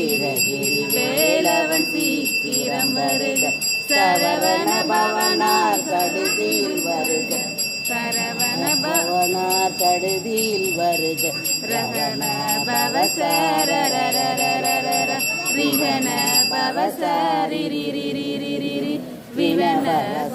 சிறகிரி வேலவன் சீக்கிரம் வருக. சரவண பவனார் கடுதியில் வருக. சரவண பவ பவனார் கடுதியில் வருக. ரகண பவசரரரரரரர ரிகண பவசரிரிரிரிரிரிரி விமல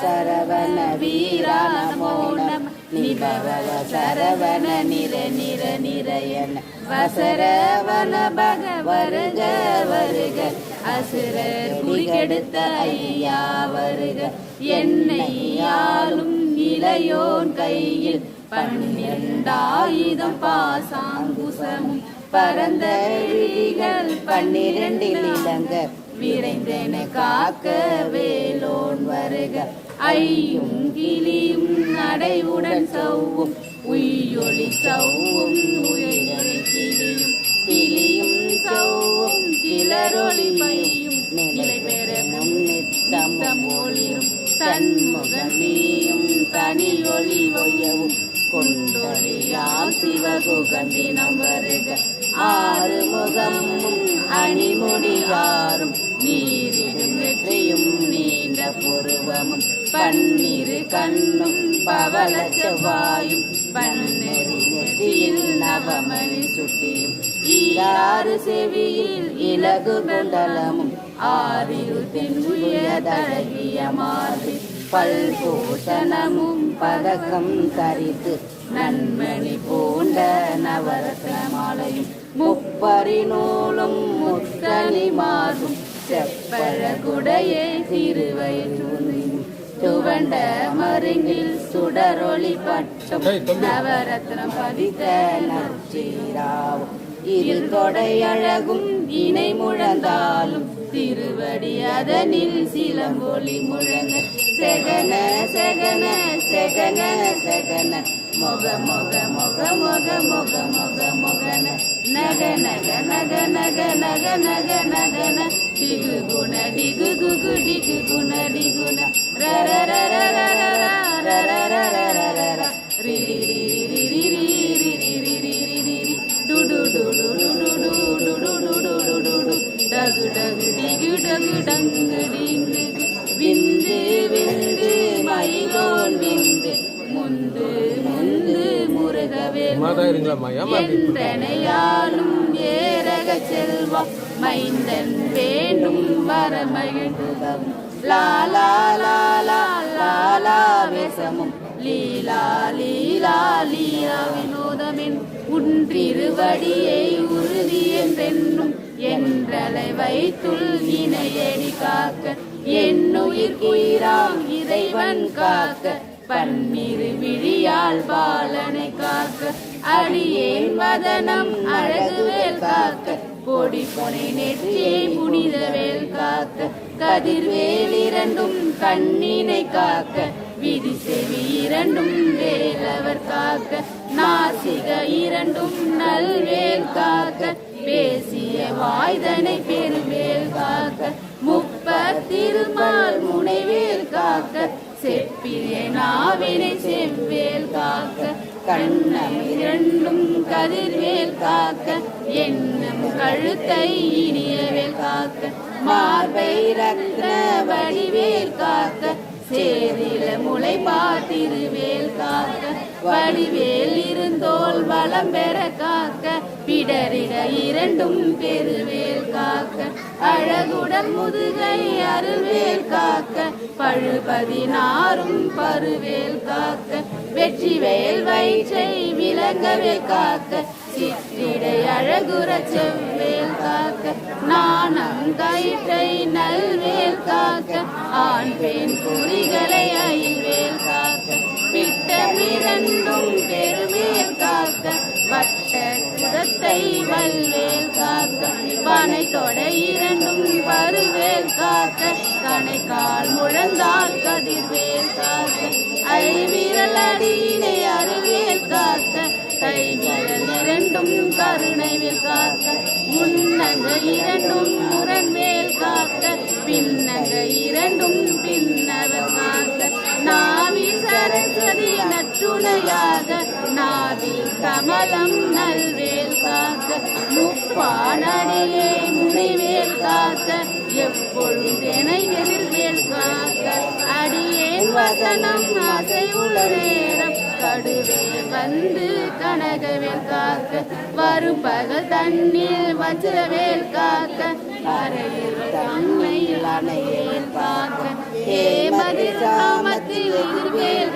சரவண வீரா நமோ நம நிபவ சரவண நிற நிற நிரயன வசரவன பக வருக. வருக அசுர குடிகெடுத்த ஐயா வருக. என்னை ஆளும் இளையோன் கையில் பன்னிரண்டாயுதம் பாசாங்குசமும். பரந்த விழிகள் பன்னிரண்டில் இளங்க. விரைந்தென காக்க வேலோன் வருக. ஐயும் கிளியும் நடைவுடன் சவ்வும். உய்யொளி சவ்வும் உயொளி கிளியும் கிளியும் சவ்வும். கிளரொளி பையும் நிலை பெற முன்னித்தம் ஒளிரும். தனி ஒளி ஒய்யவும் கொண்டொழியா சிவகுகந்தினம் வருக. ஆறு முகமும் அணிமுடியாரும் நீரிடும் வெற்றியும் நீண்ட புருவமும். பன்னிரு கண்ணும் பவள செவ்வாயும் பன்னெறி நெற்றியில் நவமணி சுட்டியும். ஈராறு செவியில் இலகு குண்டலமும் ஆறில் ஆறிரு தென்னுயதழகிய மார்பில் பல்பூஷணமும் பதக்கம் தரித்து நன்மணி பூண்ட நவரத்ன மாலையும். முப்பரி நூலும் முத்தனி மார்பும் செப்பழகுடையே திருவயிற்றும் துவண்ட மருங்கில் சுடரொளி பட்டும் நவரத்னம் பதித்த நச்சீராவும் இரு தொடை அழகும் இணை முழந்தாலும் திருவடி அதனில் சிலம்பொலி முழங்க. செகன செகன செகன செகன. மொக மொக மொக மொக மொக மொக மொகன. நக நக நக நக நக நக நகன டிகு குண டிகு குகு டிகு குண டிகுண ர ர ர ர ர ர ர ரி ரி ரி ரி ரி ரி ரி ரி ரி ரி ரி ரி ரி டு டு டு டு டு டு டு டு டு டு டு டு டு டு டகு டகு டிகு டகு டங்கு டிங்கு விந்து விந்து மயிலோன் விந்து முந்து முந்து செல்வம் மைந்தன் வேணும் வரமகிழ்ந்துகவும் லாலா லாலா லாலா வேசமும். லீலா லீலா லீலா வினோதமென். உன்றிருவடியை உறுதி என்றென்னும் என்றலை வைத்துள் இணையடி காக்க. என்னுயிர் குயிராம் இறைவன் காக்க. பன்னிரு விழியால் பாலனை காக்க. அடியேன் வதனம் அழகுவேல் காக்க. பொடி பொனை நெற்றியை புனிதவேல் காக்க கதிர்வேல் இரண்டும் கண்ணினை காக்க விதி செவி இரண்டும் வேலவர் காக்க நாசிக இரண்டும் நல்வேல் காக்க பேசிய வாய்தனை பெருவேல் காக்க முப்பத்திருமால் முனைவேல் காக்க செப்பிய நாவினை செவ்வேல் காக்க கண்ணம் இரண்டும் கதிர்வேல் காக்க எண்ணம் கழுத்தை இனியவேல் காக்க மார்பை ரத்ன வடிவேல் காக்க சேரில முளை பாத்திருவேல் காக்க வடிவேல் இருந்தோல் வளம் பெற காக்க பிடரிட இரண்டும் பெருவேல் காக்க அழகுடன் முதுகை அருள்வேல் காக்க பழுபதினாரும் பருவேல் காக்க வெற்றி வேல் வயிற்றை விளங்கவே காக்க சிற்றிடை அழகுற செவ்வேல் காக்க நாணம் கயிற்றை நல்வேல் காக்க ஆண் பெண் குறிகளை அயில்வேல் காக்க பிட்டம் இரண்டும் பெருவேல் காக்க வட்ட குதத்தை வல்வேல் காக்க பனை தொடை இரண்டும் பருவேல் காக்க கணைக்கால் முழந்தால் கதிர்வேல் காக்க ஐவிரல் அடியினை அருவேல் காக்க கைவிரல் இரண்டும் கருணைவேல் காக்க முன்னங்க இரண்டும் முரண்வேல் காக்க பின்னங்க இரண்டும் பின்னவர் காக்க நாவி சரஸ்வதி நற்றுணையாக நாவி கமலம் நல்வேல் காக்க முப்பானடியே முனிவேல் காக்க எப்பொழுதெனை எதிர்வேல் காக்க அடியேன் வசனம் ஆசை உள்ள நேரம் கடுவே வந்து கனகவேல் காக்க வரும் பகல் தண்ணீர் வஜ்ரவேல் காக்க அறையில் தன்மையில் அணையேல் காக்க ஏமதி சாமத்தில்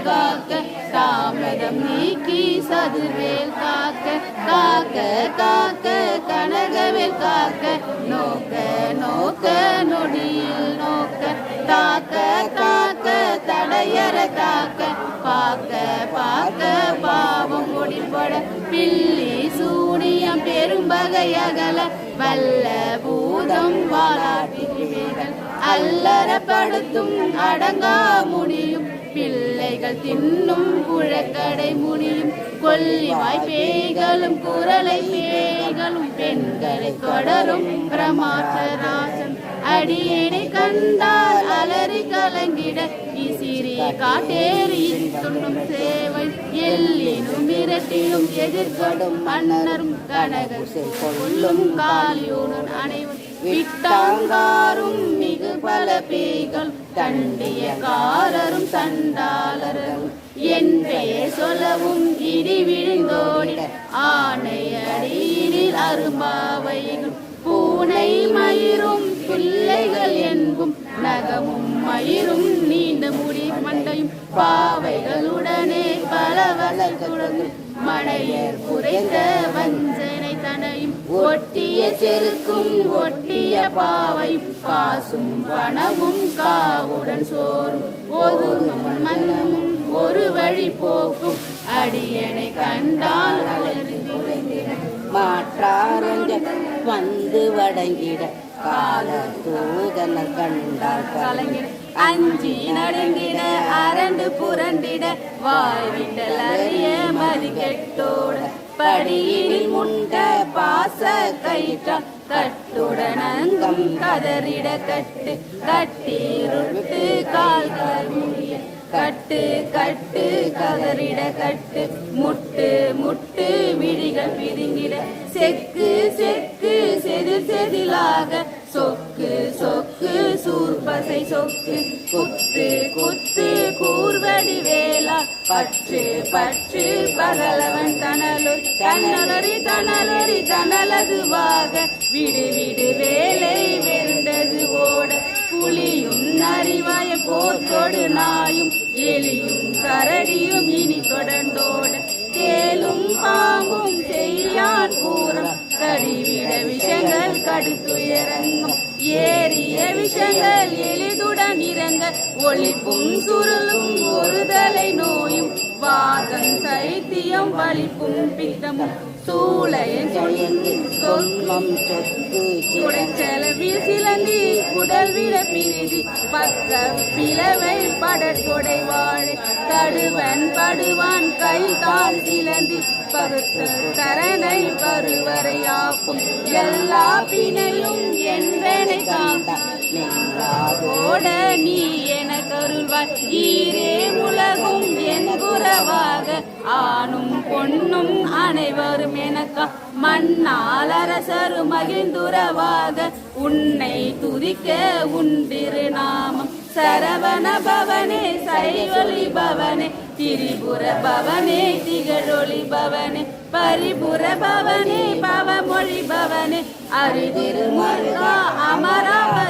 காக்க தாமதம் நீக்கி சதுர்வேல் காக்க காக்க காக்க கனகவேல் காக்க நோக்க நோக்க நொடியில் நோக்க தாக்க தாக்க தடையற காக்க பாக்க பாக்க பாவம் ஒடிப்பட பில்லி சூனியம் பெரும்பகை வல்ல பூதம் வாழாட்டி அல்லறப்படுத்தும் அடங்கா முடியும் பிள்ளைகள் தின்னும் குழக்கடை முடியும் கொல்லிவாய் பேய்களும் குரலை பேய்களும். பெண்களை தொடரும் பிரமாசராசன். அடியேனை கண்டால் அலறி கலங்கிட இசிறி காட்டேறி துண்ணும் சேவை. எல்லினும் மிரட்டிலும் எதிர்கொடும் மன்னரும் கனகசை கொள்ளும் காலியோடும் அனைவரும் விட்டாங்காரும் மிகு பல பேய்கள் தண்டிய காரரும் சண்டாளரும் என் பெயர் சொல்லவும் இடி விழுந்தோடிட ஆணை அரும்பாவையும் பூனை மயிரும் பிள்ளைகள் என்பும் நகமும் மயிரும் நீண்ட முடி மண்டையும். பாவைகளுடனே பல வகை தொடங்கும் மடையர் குறைந்த வஞ்சை தனையும் ஒட்டிய செருக்கும் ஒட்டிய பாவை பாசும் பணமும் காவுடன் சோறும். ஒதுங்கும் மன்னமும் ஒரு வழி போக்கும். அடியனை கண்டால் மாற்றாரஞ்ச வந்து வடங்கிட. கால தூதன கண்டால் கலங்கிட. அஞ்சி நடுங்கிட அரண்டு புரண்டிட. வாய்விட்டல் அறிய மதி படியில் முண்ட பாச கயிற்றா கட்டுடனங்கும் கதறிட கட்டு கட்டிருட்டு கால் முடிய கட்டு கட்டு கதறிட கட்டு முட்டு முட்டு விழிகள் பிதுங்கிட செக்கு செக்கு செதில் செதிலாக சொக்கு சூர்பசை சொத்து குத்து குத்து கூர்வடி வேலா பற்று பற்று பகலவன் தனலுள் தன்னலறி தனலறி தனலதுவாக விடு விடு வேலை வெறுண்டது ஓட புலியும் நரிவாய போத்தோடு நாயும் எலியும் கரடியும் இனி தொடர்ந்தோட தேலும் பாம்பும் செய்யான் கூறம் கடிவிட விஷங்கள் கடுத்துயரங்கும் ஏறிய விஷங்கள் எளிதுடன் இறங்க ஒளிப்பும் சுருளும் ஒரு தலை நோயும் வாதம் சைத்தியம் வலிப்பும் பித்தமும் சொன்னம் சொத்து குடைச்செலவில் சிலந்தி குடல் விட பிரிதி பக்க பிளவை படற்கொடை வாழை தடுவன் படுவான் கை கால் சிலந்தி பகுத்த கரனை பருவரையாக்கும் எல்லா பிணையும் என்பனை காந்தான் ஓட நீ என ஈரே உலகும் என் குறவாக. ஆணும் பொண்ணும் அனைவரும் எனக்கா மண்ணால் அரசரு மகிழ்ந்துறவாக. உன்னை துதிக்க உண்டிரு நாமம் சரவண பவனே சைவலி பவனே திரிபுர பவனே திகழொளி பவனே பரிபுர பவனே பவமொழி பவனே. அரிதிருமருகா அமராவதியை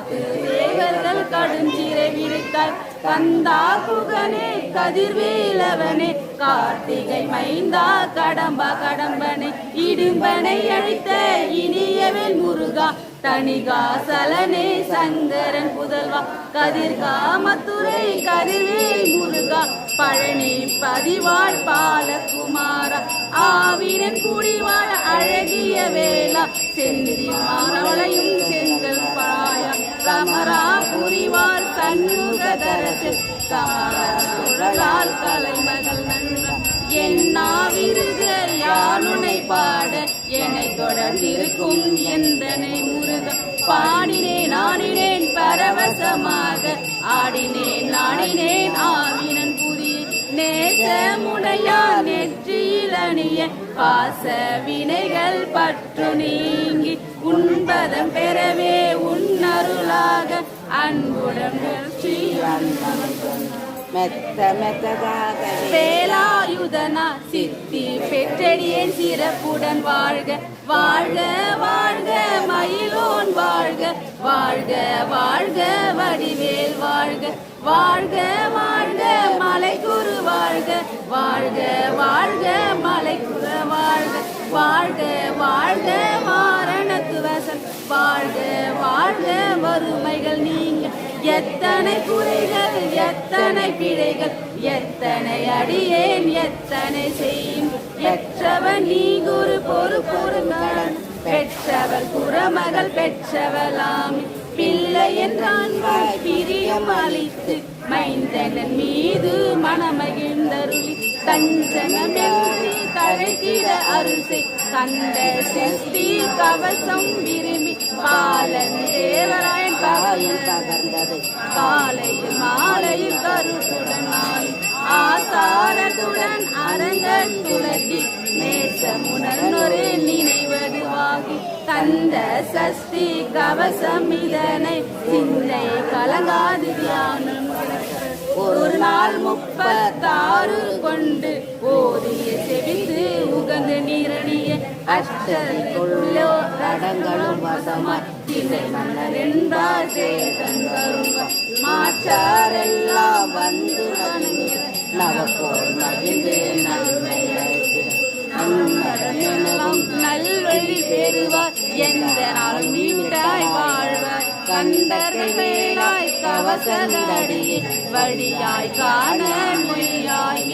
காத்து. தேவர்கள் கடுஞ்சிறை விரித்தாய் கந்தா குகனே கதிர்வேலவனே கார்த்திகை மைந்தா கடம்பா கடம்பனே. இடும்பனை அழித்த இனியவேல் முருகா. தணிகாசலனே சங்கரன் புதல்வா. கதிர்காமத்துறை கதிர்வேல் முருகா. பழனி பதிவாழ் பாலகுமாரா. ஆவினன் குடிவாழ அழகிய வேளா. செந்தில் மாறவளையும் செங்கல் சண்முகதரசு கமலால் கலைமகள் நன்றா என்னாவிருக யானுனை பாட என்னை தொடர்ந்திருக்கும் எந்தனை முருக பாடினேன் ஆடினேன் பரவசமாக ஆடினேன் நாடினேன் ஆவினன் புதிய நேசமுடையா நெற்றியில் அணிய பாச வினைகள் பற்று நீங்கி உண்பதம் பெறவே அன்புடன் மெத்த மெத்ததாக வேலாயுதனா சித்தி பெற்றடியேன் சிறப்புடன் வாழ்க வாழ்க வாழ்க மயிலோன் வாழ்க வாழ்க வாழ்க வடிவேல் வாழ்க வாழ்க வாழ்க மலைக்குரு வாழ்க வாழ்க வாழ்க மலைக்குரு வாழ்க வாழ்க வாழ்க வாரணத்துவசன் வாழ்க வாழ்க வறுமை எத்தனை குறைகள் எத்தனை பிழைகள் எத்தனை அடியேன் எத்தனை செய்யும்? எற்றவன் நீ குரு பொறு பொறுமகன் பெற்றவள் குறமகள் பெற்றவளாம். பிள்ளை என்றான் பிரியம் அளித்து மைந்தனன் மீது மனமகிழ்ந்தருளி. தஞ்சனமென்று தழைத்திட அருசை கண்ட செஸ்தி கவசம் விரும்பி பாலன் தேவராயன் காயம் தகர்ந்தது. காலையில் மாலையில் கருத்துடன் ஆசாரத்துடன் அரங்கன் துளக்கி நேசமுடனொரு நினைவதுவாகி தந்த சஷ்டி கவசம் இதனை சிந்தை கலங்காது தியானம் ஒரு நாள் முப்பத்தாறு கொண்டு ஓதிய செவிந்து உகந்து நீரணிய அஷ்டத்துள்ளோ தடங்களும் வசமாய் திசை மன்னர் என்பார் மாற்றாரெல்லாம் வந்து வணங்கி நவப்போர் மகிழ்ந்து நன்மை நல்வழி பெறுவார் எந்த நாள் வாழ்வார் கண்டர்கள் மேலாய் வழியாய் காண மொழியாய்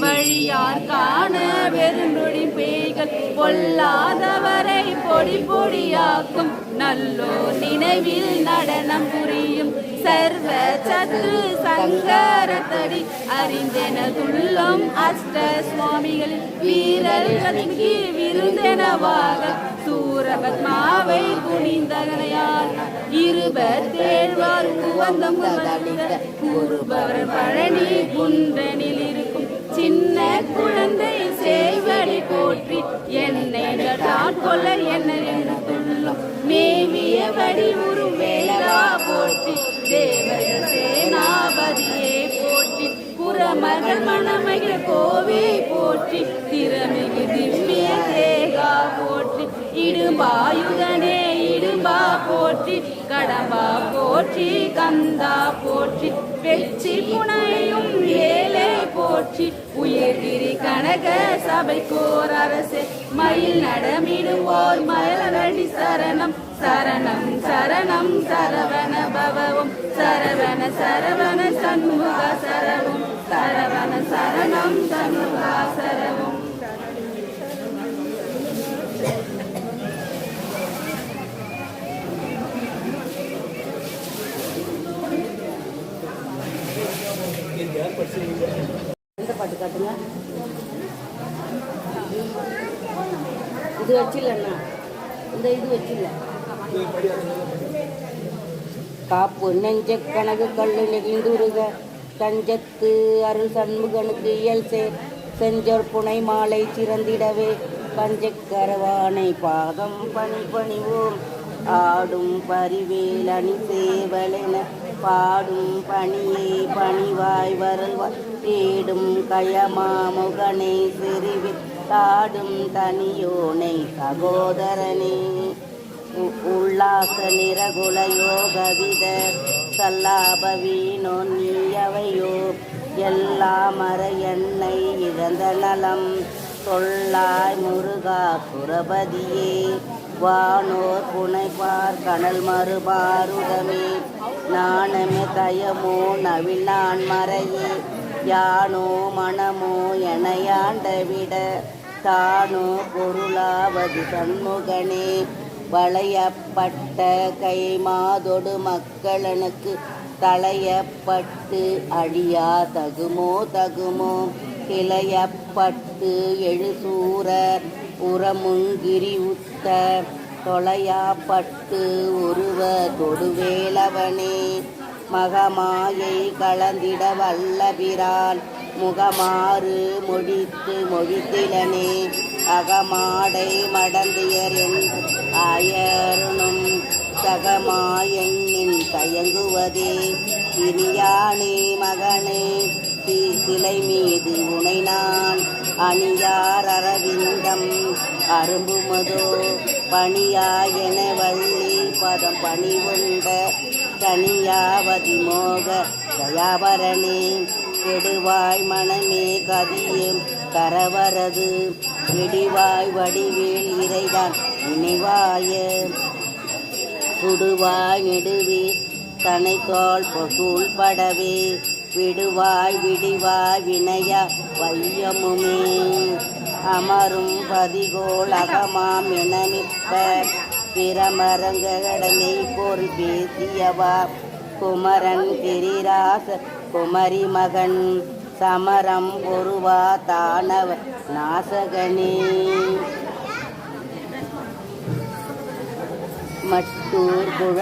வழியார் காண பெருநொடி பேய்கள் பொல்லாதவரை பொடி பொடியாக்கும். நல்லோ நினைவில் நடனம் புரியும் சர்வ சத்ரு சங்கரத்தடி. அறிந்தென துள்ளும் அஷ்ட சுவாமிகள் வீரர்களுக்கு விருந்தெனவாக. சூரபத்மாவை குனிந்தகனையால் இருபத்தேழ்வார் குவந்தம் கூறுபவர் பழனி குன்றனில் இருக்கும். சின்ன குழந்தை சேவடி போற்றி. என்னை கொள்ள என்ன என்று துள்ளும் மேவிய போற்றி. தேவர சேனாபதியே போற்றி. புறமகள் மணமகள் கோவே போற்றி. திறமிகு திவ்ய தேகா போற்றி. இடும்பாயுதனே இடும்பா போற்றி. கடம்பா போற்றி கந்தா போற்றி. வெற்றி புனையும் ஏலே போற்றி. உயர்கிரி கனக சபைக்கோர் அரசே மயில் நடமிடுவோர் மயிலடி சரணம். சரணம் சரணம் சரவண பவவும். சரவண சரவண சண்முகா சரவும். சரவண சரணம் சண்முகா சரவும். எந்த பாட்டு காட்டுங்க இது வச்சில்லண்ணா. இந்த இது வச்சில்ல. காப்பு நெஞ்ச கணக்கு கல்லு நெகிழ்ந்துருக. தஞ்சத்து அருள் சண்முகனுக்கு இயல் சே செஞ்சோர் புனை மாலை சிறந்திடவே. பஞ்சக்கரவானை பாதம் பணி பணிவோம். ஆடும் பரிவேல் அணி சேவலென பாடும் பணியே பணிவாய் வருவாய். தேடும் கயமாமுகனை செறிவி தனியோனை சகோதரனே. உ- உல்லாச நிரகுல யோகவித சல்லாப நீயவையோ. எல்லாம் அற எண்ணெய் இழந்த நலம் சொல்லாய் முருகா புரபதியே வானோர் புனைப்பார் கனல் மறுபாருதமே. நாணமே தயமோ நவிழான் மறையே. யானோ மனமோ எனையாண்ட விட தானோ பொருளாவது சண்முகனே. வளையப்பட்ட கைமாதொடு மக்களனுக்கு தலையப்பட்டு அழியா தகுமோ தகுமோ. கிளையப்பட்டு எழுசூர உரமுங்கிரி உத்த தொலையாப்பட்டு உருவ தொடுவேலவனே. மகமாயை கலந்திட வல்லபிரான். முகமாறு மொழித்து தகமாயெண்ணின் தயங்குவதே. இனியானே மகனே சி- சிலை மீது உனை நான் அணியார் அரவிந்தம். அரும்புமதோ பணியாயென வள்ளி பதம் பணிவுண்ட தனியாவதி மோக தயாபரணே. கெடுவாய் மனமே கதியும் கரவரது. இடிவாய் வடிவேல் இறைதான் நினைவாய. சுடுவாய் நெடுவீர் தனைத்தோல் பொசூல் படவே. விடுவாய் விடிவாய் வினையா வையமுமே. அமரும் பதிகோள் அகமாம் எனமிப்ப பிரமரங்கடனை போர் பேசியவா குமரன் திரிராச குமரி மகன் சமரம் ஒருவா தானவ நாசகனே. மட்டூர் குழ